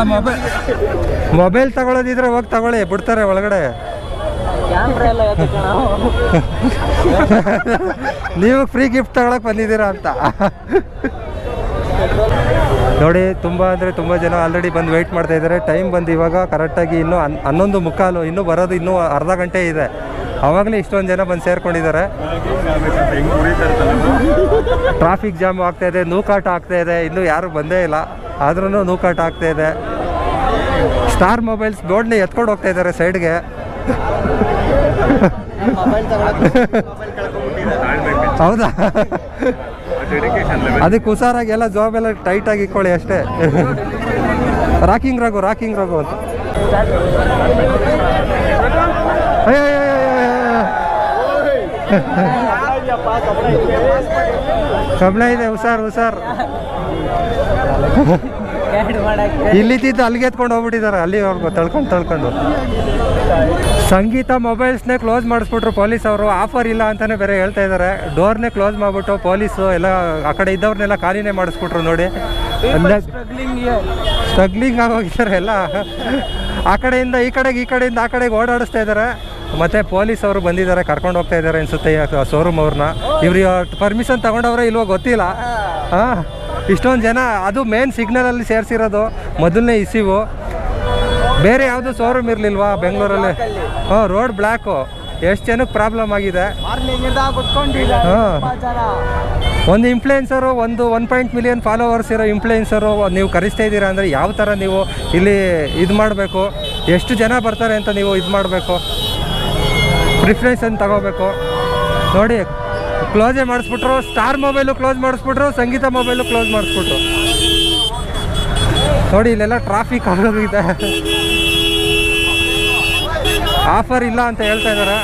ಅಲ್ಲ ಮೊಬೈಲ್ ಮೊಬೈಲ್ ತಗೊಳ್ಳೋದಿದ್ರೆ ಹೋಗಿ ತಗೊಳ್ಳಿ ಬಿಡ್ತಾರೆ ಒಳಗಡೆ. ನೀವು ಫ್ರೀ ಗಿಫ್ಟ್ ತಗೊಳಕ್ ಬಂದಿದ್ದೀರಾ ಅಂತ. ನೋಡಿ ತುಂಬ ಅಂದರೆ ತುಂಬ ಜನ ಆಲ್ರೆಡಿ ಬಂದು ವೆಯ್ಟ್ ಮಾಡ್ತಾ ಇದ್ದಾರೆ. ಟೈಮ್ ಬಂದು ಇವಾಗ ಕರೆಕ್ಟಾಗಿ ಇನ್ನೂ ಅನ್ ಹನ್ನೊಂದು ಮುಕ್ಕಾಲು ಇನ್ನೂ ಬರೋದು ಇನ್ನೂ ಅರ್ಧ ಗಂಟೆ ಇದೆ. ಆವಾಗಲೇ ಇಷ್ಟೊಂದು ಜನ ಬಂದು ಸೇರ್ಕೊಂಡಿದ್ದಾರೆ. ಟ್ರಾಫಿಕ್ ಜಾಮ್ ಆಗ್ತಾ ಇದೆ ನೂಕಾಟ ಆಗ್ತಾ ಇದೆ ಇನ್ನೂ ಯಾರು ಬಂದೇ ಇಲ್ಲ. ಆದ್ರೂ ನೂಕಾಟ ಆಗ್ತಾ ಇದೆ. ಸ್ಟಾರ್ ಮೊಬೈಲ್ಸ್ ಬೋರ್ಡ್ನ ಎತ್ಕೊಂಡು ಹೋಗ್ತಾ ಇದ್ದಾರೆ ಸೈಡ್ಗೆ ಹೌದಾ? ಅದಕ್ಕೆ ಹುಷಾರಾಗಿ ಎಲ್ಲ ಜಾಬ್ ಎಲ್ಲ ಟೈಟಾಗಿ ಇಕ್ಕೊಳ್ಳಿ ಅಷ್ಟೇ. ರಾಕಿಂಗ್ ರಘು ರಾಕಿಂಗ್ ರಘು ಅಂತ. ಕಬ್ಣ ಇದೆ, ಹುಷಾರ್ ಹುಷಾರ್. ಇಲ್ಲಿದ್ದಿದ್ದು ಅಲ್ಲಿಗೆ ಎತ್ಕೊಂಡು ಹೋಗ್ಬಿಟ್ಟಿದ್ದಾರೆ. ಅಲ್ಲಿವರೆಗೂ ತಳ್ಕೊಂಡು ತಳ್ಕೊಂಡು. ಸಂಗೀತ ಮೊಬೈಲ್ಸ್ನೇ ಕ್ಲೋಸ್ ಮಾಡಿಸ್ಬಿಟ್ರು ಪೊಲೀಸ್ ಅವರು. ಆಫರ್ ಇಲ್ಲ ಅಂತಾನೆ ಬೇರೆ ಹೇಳ್ತಾ ಇದ್ದಾರೆ. ಡೋರ್ನೇ ಕ್ಲೋಸ್ ಮಾಡಿಬಿಟ್ಟು ಪೊಲೀಸು ಎಲ್ಲ ಆ ಕಡೆ ಇದ್ದವ್ರನ್ನೆಲ್ಲ ಖಾಲಿನೇ ಮಾಡಿಸ್ಬಿಟ್ರು ನೋಡಿ. ಸ್ಟ್ರಗ್ಲಿಂಗ್ ಆಗೋಗಿದ್ದಾರೆ ಎಲ್ಲ. ಆ ಕಡೆಯಿಂದ ಈ ಕಡೆಗೆ ಈ ಕಡೆಯಿಂದ ಆ ಕಡೆಗೆ ಓಡಾಡಿಸ್ತಾ ಇದ್ದಾರೆ. ಮತ್ತೆ ಪೊಲೀಸ್ ಅವರು ಬಂದಿದ್ದಾರೆ ಕರ್ಕೊಂಡು ಹೋಗ್ತಾ ಇದ್ದಾರೆ ಅನ್ಸುತ್ತೆ ಶೋರೂಮ್ ಅವ್ರನ್ನ. ಇವ್ರಿಗೆ ಪರ್ಮಿಷನ್ ತಗೊಂಡವ್ರೆ ಇಲ್ವೋ ಗೊತ್ತಿಲ್ಲ. ಹಾಂ ಇಷ್ಟೊಂದು ಜನ, ಅದು ಮೇನ್ ಸಿಗ್ನಲಲ್ಲಿ ಸೇರಿಸಿರೋದು ಮೊದಲನೇ ಇಸಿವು. ಬೇರೆ ಯಾವುದು ಶೋರೂಮ್ ಇರಲಿಲ್ವಾ ಬೆಂಗಳೂರಲ್ಲಿ? ಹಾಂ ರೋಡ್ ಬ್ಲ್ಯಾಕು ಎಷ್ಟು ಜನಕ್ಕೆ ಪ್ರಾಬ್ಲಮ್ ಆಗಿದೆ? ಹಾಂ. ಒಂದು ಇನ್ಫ್ಲುಯೆನ್ಸರು ಒಂದು ಒನ್ ಪಾಯಿಂಟ್ ಮಿಲಿಯನ್ ಫಾಲೋವರ್ಸ್ ಇರೋ ಇನ್ಫ್ಲುಯೆನ್ಸರು ನೀವು ಕರೆಸ್ತಾ ಇದ್ದೀರಾ ಅಂದರೆ ಯಾವ ಥರ ನೀವು ಇಲ್ಲಿ ಇದು ಮಾಡಬೇಕು? ಎಷ್ಟು ಜನ ಬರ್ತಾರೆ ಅಂತ ನೀವು ಇದು ಮಾಡಬೇಕು? ಪ್ರಿಫ್ರೆನ್ಸನ್ನು ತಗೋಬೇಕು? ನೋಡಿ. ಕ್ಲೋಸೇ ಮಾಡಿಸ್ಬಿಟ್ರು ಸ್ಟಾರ್ ಮೊಬೈಲು ಕ್ಲೋಸ್ ಮಾಡಿಸ್ಬಿಟ್ರು, ಸಂಗೀತ ಮೊಬೈಲು ಕ್ಲೋಸ್ ಮಾಡಿಸ್ಬಿಟ್ರು. ನೋಡಿ, ಇಲ್ಲೆಲ್ಲ ಟ್ರಾಫಿಕ್ ಆಗೋಗಿದೆ. ಆಫರ್ ಇಲ್ಲ ಅಂತ ಹೇಳ್ತಾ ಇದ್ದಾರೆ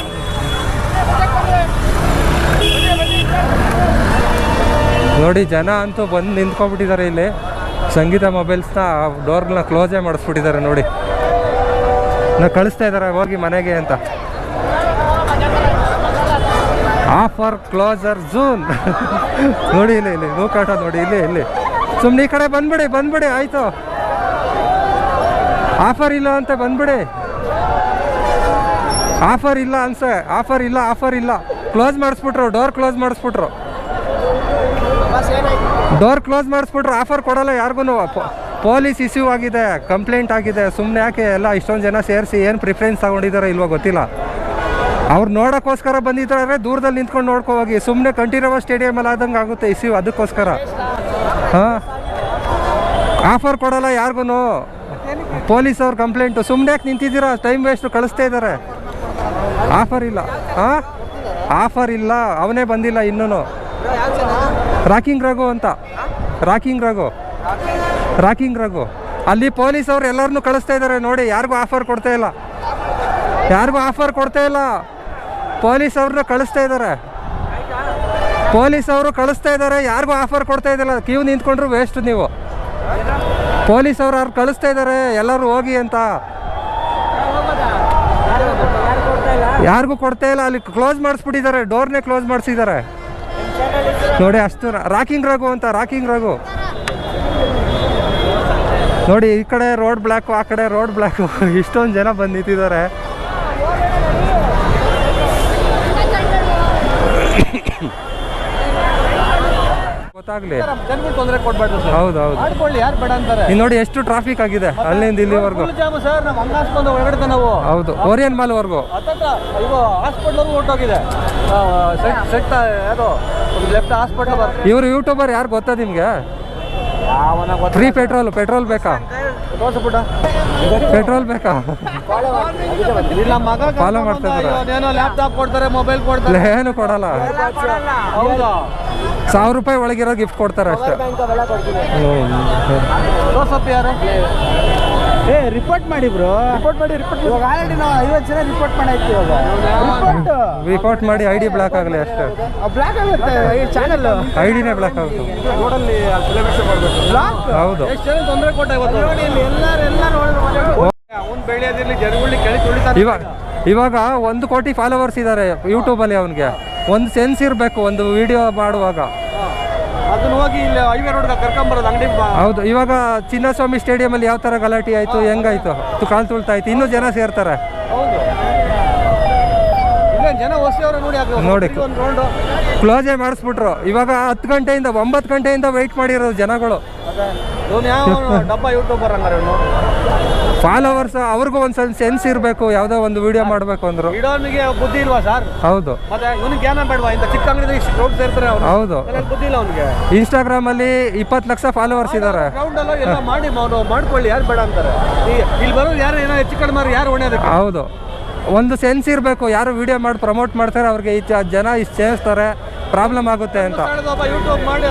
ನೋಡಿ, ಜನ ಅಂತೂ ಬಂದು ನಿಂತ್ಕೊಂಡ್ಬಿಟ್ಟಿದ್ದಾರೆ ಇಲ್ಲಿ. ಸಂಗೀತ ಮೊಬೈಲ್ಸ್ನ ಡೋರ್ಗಳನ್ನ ಕ್ಲೋಸೇ ಮಾಡಿಸ್ಬಿಟ್ಟಿದ್ದಾರೆ ನೋಡಿ. ನಾ ಕಳಿಸ್ತಾ ಇದ್ದಾರೆ ಹೋಗಿ ಮನೆಗೆ ಅಂತ. ಆಫರ್ ಕ್ಲೋಸರ್ ಝೂನ್ ನೋಡಿ ಇಲ್ಲಿ ಇಲ್ಲಿ ನೂಕಾಟ ನೋಡಿ, ಇಲ್ಲಿ ಇಲ್ಲಿ. ಸುಮ್ಮನೆ ಈ ಕಡೆ ಬಂದ್ಬಿಡಿ ಬಂದ್ಬಿಡಿ, ಆಯಿತು. ಆಫರ್ ಇಲ್ಲ ಅಂತ ಬಂದ್ಬಿಡಿ. ಆಫರ್ ಇಲ್ಲ ಅನ್ಸೆ. ಆಫರ್ ಇಲ್ಲ ಆಫರ್ ಇಲ್ಲ. ಕ್ಲೋಸ್ ಮಾಡಿಸ್ಬಿಟ್ರು ಡೋರ್ ಕ್ಲೋಸ್ ಮಾಡಿಸ್ಬಿಟ್ರು. ಡೋರ್ ಕ್ಲೋಸ್ ಮಾಡಿಸ್ಬಿಟ್ರು ಆಫರ್ ಕೊಡಲ್ಲ ಯಾರಿಗೂ ಪೊಲೀಸ್ ಇಶ್ಯೂ ಆಗಿದೆ ಕಂಪ್ಲೇಂಟ್ ಆಗಿದೆ. ಸುಮ್ಮನೆ ಯಾಕೆ ಎಲ್ಲ ಇಷ್ಟೊಂದು ಜನ ಸೇರಿಸಿ ಏನು ಪ್ರಿಫರೆನ್ಸ್ ತಗೊಂಡಿದ್ದಾರೆ ಇಲ್ವೋ ಗೊತ್ತಿಲ್ಲ. ಅವ್ರು ನೋಡೋಕ್ಕೋಸ್ಕರ ಬಂದಿದ್ದಾರೆ. ದೂರದಲ್ಲಿ ನಿಂತ್ಕೊಂಡು ನೋಡ್ಕೋ ಹೋಗಿ. ಸುಮ್ಮನೆ ಕಂಠೀರವ ಸ್ಟೇಡಿಯಮಲ್ಲಿ ಆದಂಗೆ ಆಗುತ್ತೆ. ಇಸಿ ಅದಕ್ಕೋಸ್ಕರ. ಹಾಂ? ಆಫರ್ ಕೊಡಲ್ಲ ಯಾರಿಗೂ ಪೊಲೀಸ್ ಅವ್ರ ಕಂಪ್ಲೇಂಟು ಸುಮ್ಮನೆ ಯಾಕೆ ನಿಂತಿದ್ದೀರಾ? ಟೈಮ್ ವೇಸ್ಟು ಕಳಿಸ್ತಾ ಇದ್ದಾರೆ. ಆಫರ್ ಇಲ್ಲ. ಹಾಂ? ಆಫರ್ ಇಲ್ಲ. ಅವನೇ ಬಂದಿಲ್ಲ ಇನ್ನೂ ರಾಕಿಂಗ್ ರಘು ಅಂತ. ರಾಕಿಂಗ್ ರಘು. ರಾಕಿಂಗ್ ರಘು. ಅಲ್ಲಿ ಪೊಲೀಸ್ ಅವ್ರು ಎಲ್ಲರನ್ನೂ ಕಳಿಸ್ತಾ ಇದ್ದಾರೆ. ನೋಡಿ, ಯಾರಿಗೂ ಆಫರ್ ಕೊಡ್ತಾ ಇಲ್ಲ. ಯಾರಿಗೂ ಆಫರ್ ಕೊಡ್ತಾ ಇಲ್ಲ. ಪೊಲೀಸ್ ಅವ್ರನ್ನ ಕಳಿಸ್ತಾ ಇದ್ದಾರೆ ಪೊಲೀಸ್ ಅವರು ಕಳಿಸ್ತಾ ಇದ್ದಾರೆ ಯಾರಿಗೂ ಆಫರ್ ಕೊಡ್ತಾ ಇದ್ದಿಲ್ಲ. ಕ್ಯೂ ನಿಂತ್ಕೊಂಡ್ರು ವೇಸ್ಟ್ ನೀವು. ಪೊಲೀಸ್ ಅವ್ರು ಅವ್ರು ಕಳಿಸ್ತಾ ಇದ್ದಾರೆ ಎಲ್ಲರೂ ಹೋಗಿ ಅಂತ. ಯಾರಿಗೂ ಕೊಡ್ತಾ ಇಲ್ಲ, ಅಲ್ಲಿ ಕ್ಲೋಸ್ ಮಾಡಿಸ್ಬಿಟ್ಟಿದ್ದಾರೆ ಡೋರ್ನೇ ಕ್ಲೋಸ್ ಮಾಡಿಸಿದ್ದಾರೆ. ನೋಡಿ ಅಷ್ಟು ರಾಕಿಂಗ್ ರಘು ಅಂತ, ರಾಕಿಂಗ್ ರಘು. ನೋಡಿ ಈ ಕಡೆ ರೋಡ್ ಬ್ಲ್ಯಾಕು ಆ ಕಡೆ ರೋಡ್ ಬ್ಲ್ಯಾಕು ಇಷ್ಟೊಂದು ಜನ ಬಂದು ನಿಂತಿದ್ದಾರೆ. ಗೊತ್ತಾಗ್ಲಿ. ಜನಗಳು ತೊಂದರೆ ಕೊಡ್ಬಾರ್ದು ಸರ್. ಹೌದು ಹೌದು. ಮಾಡ್ಕೊಳ್ಳಿ ಯಾರು ಬೇಡ ಅಂತಾರೆ. ಇಲ್ಲಿ ನೋಡಿ ಎಷ್ಟು ಟ್ರಾಫಿಕ್ ಆಗಿದೆ ಅಲ್ಲಿಂದ ಇಲ್ಲಿವರೆಗೂ. ಜಾಮ್ ಸರ್ ನಮ್ಮ ಹಂಗಾಸ್ಕೊಂಡು ಹೊರಗಡೆ ನಾವು. ಹೌದು ಓರಿಯನ್ ಮಾಲ್ವರೆಗೂ ಹತ್ತತ್ರ ಇದು ಹಾಸ್ಪಿಟ್ಲ್ ಹೊರಟೋಗಿದೆ. ಸೆಟ್ ಸೆಟ್ ಒಂದು ಲೆಫ್ಟ್ ಹಾಸ್ಪಿಟ್ಲ್ ಇವರು ಯೂಟ್ಯೂಬರ್ ಯಾರು ಗೊತ್ತಾ ನಿಮಗೆ? ಫ್ರೀ ಪೆಟ್ರೋಲ್ ಪೆಟ್ರೋಲ್ ಬೇಕಾ? ತೋರ್ಸ್ಬಿಟ್ಟ ಪೆಟ್ರೋಲ್ ಬೇಕಾ? ಇಲ್ಲ ಮಗ ಫಾಲೋ ಮಾಡ್ತಾ ಇದ್ದಾರೆ. ಏನೋ ಲ್ಯಾಪ್ಟಾಪ್ ಕೊಡ್ತಾರೆ ಮೊಬೈಲ್ ಕೊಡ್ತಾರೆ. ಏನು ಕೊಡಲ್ಲ. ಹೌದಾ? ಸಾವಿರ ರೂಪಾಯಿ ಒಳಗಿರೋ ಗಿಫ್ಟ್ ಕೊಡ್ತಾರೆ ಅಷ್ಟೇ. ಏ ರಿಪೋರ್ಟ್ ಮಾಡಿ ಬ್ರೋ ರಿಪೋರ್ಟ್ ಮಾಡಿ ರಿಪೋರ್ಟ್ ಇವಾಗ ಆಲ್ರೆಡಿ ನಾವು ಐವತ್ತು ಜನ ರಿಪೋರ್ಟ್ ಮಾಡಾಯ್ತು ಇವಾಗ. ರಿಪೋರ್ಟ್ ರಿಪೋರ್ಟ್ ಮಾಡಿ ಐ ಡಿ ಬ್ಲಾಕ್ ಆಗಲಿ ಅಷ್ಟೇ. ಬ್ಲಾಕ್ ಆಗುತ್ತೆ ಈ ಚಾನಲ್ ಐ ಡಿನೇ ಬ್ಲಾಕ್ ಆಗುತ್ತೆ. ರೋಡಲ್ಲಿ ಸೆಲೆಬ್ರೇಷನ್ ಮಾಡಬೇಕು. ಬ್ಲಾಕ್ ಹೌದು. ಎಷ್ಟು ಜನ ತೊಂದರೆ ಕೊಟ್ಟ ಇವತ್ತು. ನೋಡಿ ಇಲ್ಲಿ ಎಲ್ಲರೂ ಎಲ್ಲರೂ ಅವ್ನು ಬೆಳೆಯೋದಿರ್ಲಿ ಜನಗಳಿಗೆ ಕೆಳಗೆ ತುಳಿತಾರೆ ಇವಾಗ ಇವಾಗ ಒಂದು ಕೋಟಿ ಫಾಲೋವರ್ಸ್ ಇದ್ದಾರೆ ಯೂಟ್ಯೂಬಲ್ಲಿ ಅವನಿಗೆ. ಒಂದು ಸೆನ್ಸ್ ಇರಬೇಕು ಒಂದು ವಿಡಿಯೋ ಮಾಡುವಾಗ. ಅದನ್ನ ಹೋಗಿ ಇಲ್ಲಿ ಹೈವೇ ರೋಡ್ಗೆ ಕರ್ಕೊಂಬರೋದು ಅಂಗಡಿ ಹೌದು ಇವಾಗ ಚಿನ್ನಸ್ವಾಮಿ ಸ್ಟೇಡಿಯಮಲ್ಲಿ ಯಾವ ಥರ ಗಲಾಟೆ ಆಯಿತು ಹೆಂಗಾಯ್ತು? ಕಾಲು ಕಾಲ್ ತುಳ್ತಾ ಇತ್ತು ಇನ್ನೂ ಜನ ಸೇರ್ತಾರೆ. ಹೌದು. ಇಲ್ಲ ಜನ ಹೊಸವ್ರೆ ನೋಡಿ ನೋಡಿ. ಒಂದು ರೌಂಡು ಕ್ಲೋಸೇ ಮಾಡಿಸ್ಬಿಟ್ರು. ಇವಾಗ ಹತ್ತು ಗಂಟೆಯಿಂದ ಒಂಬತ್ತು ಗಂಟೆಯಿಂದ ವೆಯ್ಟ್ ಮಾಡಿರೋದು ಜನಗಳು. ಫಾಲೋವರ್ಸ್ ಅವ್ರಿಗೂ ಒಂದು ಸ್ವಲ್ಪ ಸೆನ್ಸ್ ಇರಬೇಕು ಯಾವುದೋ ಒಂದು ವಿಡಿಯೋ ಮಾಡಬೇಕು ಅಂದ್ರು. ಇಡೋನಿಗೆ ಬುದ್ಧಿ ಇಲ್ವಾ ಸರ್ ಹೌದು. ಮತ್ತೆ ಇವನಿಗೆ ಜ್ಞಾನ ಬೇಡವಾ? ಇಂಥ ಚಿಕ್ಕ ಅಂಗಡಿ ಇಷ್ಟು ರೌಂಡ್ ಸೇರ್ತಾರೆ ಅವ್ನು ಹೌದು. ಬುದ್ಧಿ ಇಲ್ಲ ಅವನಿಗೆ. ಇನ್ಸ್ಟಾಗ್ರಾಮಲ್ಲಿ ಇಪ್ಪತ್ತು ಲಕ್ಷ ಫಾಲೋವರ್ಸ್ ಇದ್ದಾರೆ ಗ್ರೌಂಡ್ ಎಲ್ಲ ಮಾಡಿ ಅವ್ನು ಮಾಡ್ಕೊಳ್ಳಿ ಯಾರು ಬೇಡ ಅಂತಾರೆ. ಇಲ್ಲಿ ಬರೋದು ಯಾರು ಏನೋ ಹೆಚ್ಚು ಕಡಿಮೆ ಮಾರು ಯಾರು ಹೊಣೆ ಹೌದು. ಒಂದು ಸೆನ್ಸ್ ಇರಬೇಕು ಯಾರು ವಿಡಿಯೋ ಮಾಡಿ ಪ್ರಮೋಟ್ ಮಾಡ್ತಾರೆ ಅವ್ರಿಗೆ ಈ ಜನ ಇಷ್ಟು ಸೇರಿಸ್ತಾರೆ ಪ್ರಾಬ್ಲಮ್ ಆಗುತ್ತೆ ಅಂತ. ಯೂಟ್ಯೂಬ್ ಮಾಡಿ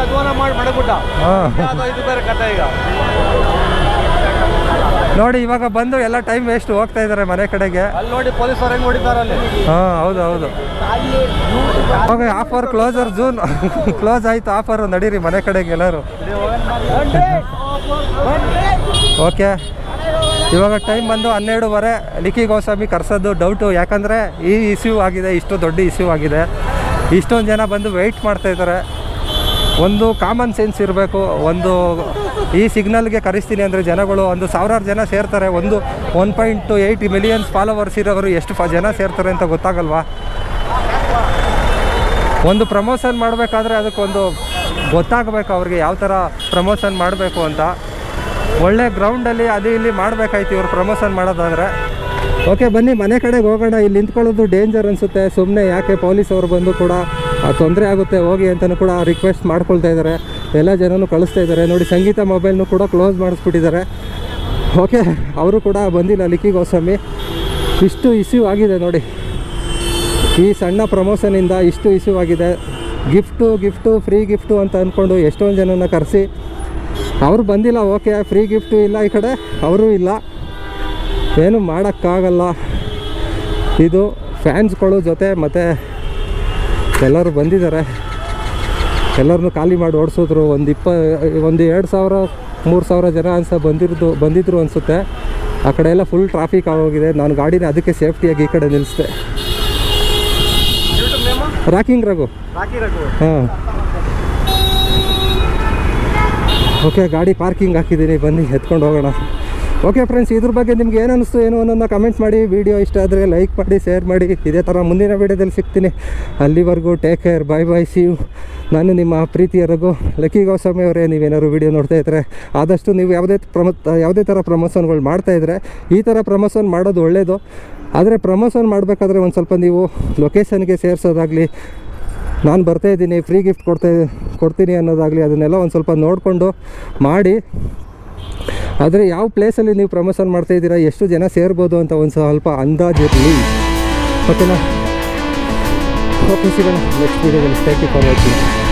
ನೋಡಿ ಇವಾಗ ಬಂದು ಎಲ್ಲ ಟೈಮ್ ವೇಸ್ಟ್ ಹೋಗ್ತಾ ಇದ್ದಾರೆ ಮನೆ ಕಡೆಗೆ. ನೋಡಿ ಪೊಲೀಸ್ ಹಾಂ ಹೌದು ಹೌದು. ಆಫರ್ ಕ್ಲೋಸರ್ ಜೂನ್ ಕ್ಲೋಸ್ ಆಯ್ತು ಆಫರ್ ನಡೀರಿ ಮನೆ ಕಡೆಗೆ ಎಲ್ಲರೂ. ಓಕೆ ಇವಾಗ ಟೈಮ್ ಬಂದು ಹನ್ನೆರಡುವರೆ. ನಿಖಿ ಗೋಸ್ವಾಮಿ ಕರೆಸೋದು ಡೌಟು ಯಾಕಂದರೆ ಈ ಇಶ್ಯೂ ಆಗಿದೆ, ಇಷ್ಟು ದೊಡ್ಡ ಇಶ್ಯೂ ಆಗಿದೆ. ಇಷ್ಟೊಂದು ಜನ ಬಂದು ವೆಯ್ಟ್ ಮಾಡ್ತಾ ಇದ್ದಾರೆ. ಒಂದು ಕಾಮನ್ ಸೆನ್ಸ್ ಇರಬೇಕು. ಒಂದು ಈ ಸಿಗ್ನಲ್ಗೆ ಕರೆಸ್ತೀನಿ ಅಂದರೆ ಜನಗಳು ಒಂದು ಸಾವಿರಾರು ಜನ ಸೇರ್ತಾರೆ. ಒಂದು one point eight millions followers ಇರೋರು ಎಷ್ಟು ಜನ ಸೇರ್ತಾರೆ ಅಂತ ಗೊತ್ತಾಗಲ್ವಾ? ಒಂದು ಪ್ರಮೋಷನ್ ಮಾಡಬೇಕಾದ್ರೆ ಅದಕ್ಕೊಂದು ಗೊತ್ತಾಗಬೇಕು ಅವ್ರಿಗೆ ಯಾವ ಥರ ಪ್ರಮೋಷನ್ ಮಾಡಬೇಕು ಅಂತ. ಒಳ್ಳೆ ಗ್ರೌಂಡಲ್ಲಿ ಅದು ಇಲ್ಲಿ ಮಾಡಬೇಕಾಯ್ತು, ಇವ್ರು ಪ್ರಮೋಷನ್ ಮಾಡೋದಾದರೆ. ಓಕೆ ಬನ್ನಿ, ಮನೆ ಕಡೆಗೆ ಹೋಗೋಣ. ಇಲ್ಲಿ ನಿಂತ್ಕೊಳ್ಳೋದು ಡೇಂಜರ್ ಅನಿಸುತ್ತೆ. ಸುಮ್ಮನೆ ಯಾಕೆ ಪೊಲೀಸ್ ಅವರು ಬಂದು ಕೂಡ ತೊಂದರೆ ಆಗುತ್ತೆ, ಹೋಗಿ ಅಂತಲೂ ಕೂಡ ರಿಕ್ವೆಸ್ಟ್ ಮಾಡ್ಕೊಳ್ತಾ ಇದ್ದಾರೆ ಎಲ್ಲ ಜನನೂ ಕಳಿಸ್ತಾ ಇದ್ದಾರೆ ನೋಡಿ, ಸಂಗೀತ ಮೊಬೈಲ್ನು ಕೂಡ ಕ್ಲೋಸ್ ಮಾಡಿಸ್ಬಿಟ್ಟಿದ್ದಾರೆ. ಓಕೆ ಅವರು ಕೂಡ ಬಂದಿಲ್ಲ ಲಿಕ್ಕಿ ಗೋಸ್ವಾಮಿ. ಇಷ್ಟು ಇಶ್ಯೂ ಆಗಿದೆ ನೋಡಿ. ಈ ಸಣ್ಣ ಪ್ರಮೋಷನಿಂದ ಇಷ್ಟು ಇಶ್ಯೂ ಆಗಿದೆ. ಗಿಫ್ಟು ಗಿಫ್ಟು ಫ್ರೀ ಗಿಫ್ಟು ಅಂತ ಅಂದ್ಕೊಂಡು ಎಷ್ಟೊಂದು ಜನನ ಕರೆಸಿ ಅವ್ರು ಬಂದಿಲ್ಲ ಓಕೆ ಫ್ರೀ ಗಿಫ್ಟು ಇಲ್ಲ ಈ ಕಡೆ ಅವರೂ ಇಲ್ಲ. ಏನು ಮಾಡೋಕ್ಕಾಗಲ್ಲ. ಇದು ಫ್ಯಾನ್ಸ್ಗಳು ಜೊತೆ ಮತ್ತು ಎಲ್ಲರೂ ಬಂದಿದ್ದಾರೆ. ಎಲ್ಲರನ್ನೂ ಖಾಲಿ ಮಾಡಿ ಓಡಿಸಿದ್ರು. ಒಂದು ಇಪ್ಪ ಒಂದು ಎರಡು ಸಾವಿರ ಮೂರು ಸಾವಿರ ಜನ ಅನ್ಸ ಬಂದಿರೋದು ಬಂದಿದ್ರು ಅನಿಸುತ್ತೆ. ಆ ಕಡೆ ಎಲ್ಲ ಫುಲ್ ಟ್ರಾಫಿಕ್ ಆಗೋಗಿದೆ. ನಾನು ಗಾಡಿನ ಅದಕ್ಕೆ ಸೇಫ್ಟಿಯಾಗಿ ಈ ಕಡೆ ನಿಲ್ಲಿಸಿದೆ ರಾಕಿಂಗ್ ರಘು. ರಾಕಿ ರಘು. ಹಾಂ. ಓಕೆ, ಗಾಡಿ ಪಾರ್ಕಿಂಗ್ ಹಾಕಿದ್ದೀನಿ, ಬನ್ನಿ, ಎತ್ಕೊಂಡು ಹೋಗೋಣ. ಓಕೆ ಫ್ರೆಂಡ್ಸ್ ಇದ್ರ ಬಗ್ಗೆ ನಿಮ್ಗೆ ಏನು ಅನಿಸ್ತು ಏನು ಅನ್ನೋದನ್ನ ಕಮೆಂಟ್ ಮಾಡಿ. ವಿಡಿಯೋ ಇಷ್ಟ ಆದರೆ ಲೈಕ್ ಮಾಡಿ ಶೇರ್ ಮಾಡಿ. ಇದೇ ಥರ ಮುಂದಿನ ವಿಡಿಯೋದಲ್ಲಿ ಸಿಗ್ತೀನಿ. ಅಲ್ಲಿವರೆಗೂ take care bye bye see ನಾನು ನಿಮ್ಮ ಪ್ರೀತಿಯ ಲಕ್ಕಿ ಗೋಸ್ವಾಮಿ ಅವರೇ, ನೀವೇನಾದ್ರು ವಿಡಿಯೋ ನೋಡ್ತಾ ಇದ್ದರೆ ಆದಷ್ಟು ನೀವು ಯಾವುದೇ ಪ್ರಮ, ಯಾವುದೇ ಥರ ಪ್ರಮೋಷನ್ಗಳು ಮಾಡ್ತಾಯಿದ್ರೆ ಈ ಥರ ಪ್ರಮೋಷನ್ ಮಾಡೋದು ಒಳ್ಳೆಯದು ಆದರೆ ಪ್ರಮೋಷನ್ ಮಾಡಬೇಕಾದ್ರೆ ಒಂದು ಸ್ವಲ್ಪ ನೀವು ಲೊಕೇಶನ್ಗೆ ಸೇರಿಸೋದಾಗಲಿ ನಾನು ಬರ್ತಾ ಇದ್ದೀನಿ ಫ್ರೀ ಗಿಫ್ಟ್ ಕೊಡ್ತಾ ಕೊಡ್ತೀನಿ ಅನ್ನೋದಾಗಲಿ ಅದನ್ನೆಲ್ಲ ಒಂದು ಸ್ವಲ್ಪ ನೋಡಿಕೊಂಡು ಮಾಡಿ. ಆದರೆ ಯಾವ ಪ್ಲೇಸಲ್ಲಿ ನೀವು ಪ್ರಮೋಷನ್ ಮಾಡ್ತಾ ಇದ್ದೀರಾ, ಎಷ್ಟು ಜನ ಸೇರ್ಬೋದು ಅಂತ ಒಂದು ಸ್ವಲ್ಪ ಅಂದಾಜಿರಲಿ ಓಕೆನಾ ಓಕೆ ಸಿಗೋಣ ನೆಕ್ಸ್ಟ್ ವೀಡಿಯೋದಲ್ಲಿ ಥ್ಯಾಂಕ್ ಯು ಫಾರ್